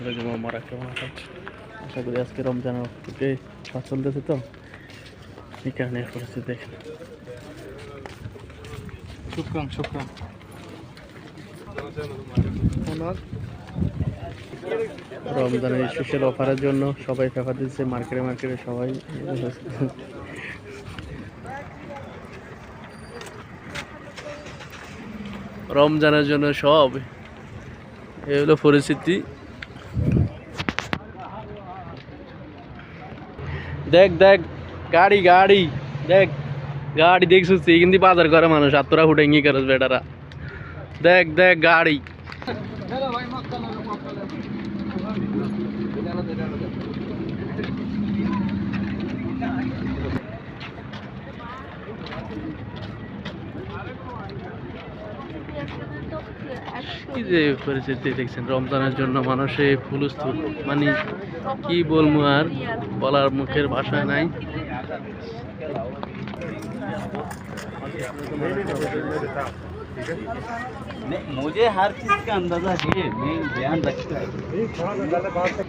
আসসালামু মারা কেমন আশা করি আজকে রমজানের থেকে কাজ চলতেছে তো। এই কারণে পরিস্থিতি দেখেন শুক্রাম শুক্রাম রমজানের স্পেশাল অফারের জন্য সবাই ফেফা দিচ্ছে, মার্কেটে মার্কেটে সবাই। রমজানের জন্য সব। এই হলো পরিস্থিতি। দেখ দেখ, গাড়ি গাড়ি, দেখ, গাড়ি দেখছিস কিন্তু বাজার করে মানুষ, আর তোরা হুটেঙ্গি করস বেটারা। দেখ দেখ, গাড়ি। কি যে পরিস্থিতি দেখছেন রমজানের জন্য মানুষে ফুলস্থুল মানে কি বলবো আর বলার মুখের ভাষা নাই मुझे हर चीज का अंदाजा है मैं ध्यान रखता हूँ